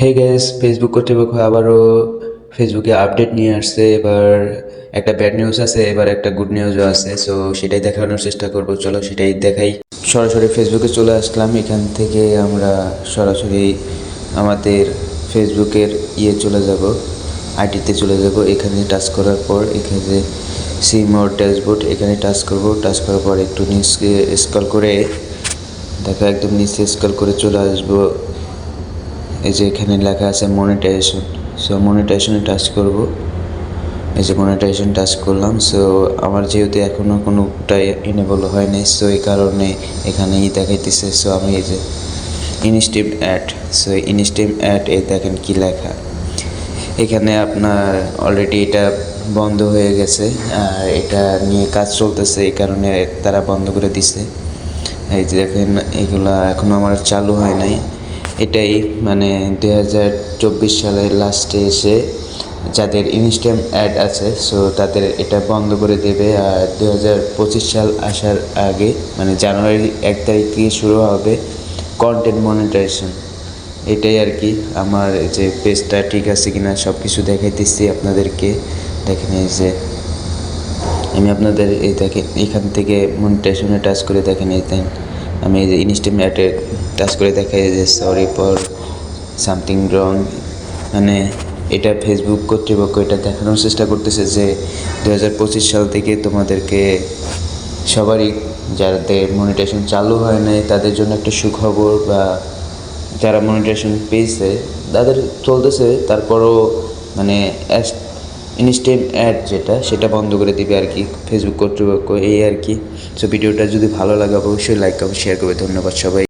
হে gas Facebook কর্তৃপক্ষ আবারও ফেসবুকে আপডেট নিয়ে আসছে, এবার একটা ব্যাড নিউজ আছে, এবার একটা গুড নিউজও আছে সো সেটাই দেখানোর চেষ্টা করব, চলো সেটাই দেখাই। সরাসরি ফেসবুকে চলে আসলাম, এখান থেকে আমরা সরাসরি আমাদের ফেসবুকের ইয়ে চলে যাব আইডিতে চলে যাব, এখানে টাচ করার পর এখানে সিম ওর ড্যাশবোর্ড এখানে টাচ করব টাচ করার পর একটু নিচে স্ক্রল করে, দেখো একদম নিচে স্ক্রল করে চলে আসব। এই যে এখানে লেখা আছে মনিটাইজেশন সো মনিটাইজেশনে টাচ করব। এই যে মনিটাইজেশন টাচ করলাম। সো আমার যেহেতু এখনও কোনোটাই এনেবল হয় নাই সো এই কারণে এখানেই দেখাইতেছে। সো আমি এই যে ইনস্টিম অ্যাড সো ইনস্টিম অ্যাড এই দেখেন কি লেখা। এখানে আপনার অলরেডি এটা বন্ধ হয়ে গেছে। আর এটা নিয়ে কাজ চলতেছে, এই কারণে তারা বন্ধ করে দিছে। এই যে দেখেন, এগুলা এখনও আমার চালু হয় নাই। এটাই মানে দুই হাজার চব্বিশ সালের লাস্টে এসে যাদের ইনস্ট্যান্ট অ্যাড আছে সো তাদের এটা বন্ধ করে দেবে। আর দু হাজার পঁচিশ সাল আসার আগে মানে জানুয়ারি এক তারিখ থেকে শুরু হবে কন্টেন্ট মনিটাইজেশন এটাই আর কি, আমার যে পেজটা ঠিক আছে কিনা সব কিছু দেখাইতেছি আপনাদেরকে। দেখেন এই যে, আমি আপনাদের এই দেখেন, এখান থেকে মনিটাইজেশনে টাচ করে দেখেন এই দেন আমি এই যে ইনস্টাম অ্যাডে টাচ করে দেখাই যে সরি ফর সামথিং রং মানে এটা ফেসবুক কর্তৃপক্ষ এটা দেখানোর চেষ্টা করতেছে যে দু হাজার পঁচিশ সাল থেকে তোমাদেরকে সবারই যাদের মনিটেশন চালু হয় নাই, তাদের জন্য একটা সুখবর বা যারা মনিটেশন পেয়েছে, তাদের চলতেছে। তারপরও মানে ইনস্টেম অ্যাড যেটা, সেটা বন্ধ করে দিবে আর কি ফেসবুক কর্তৃপক্ষ এই আর কি। সো ভিডিওটা যদি ভালো লাগে, অবশ্যই লাইক করবে শেয়ার করবে। ধন্যবাদ সবাই।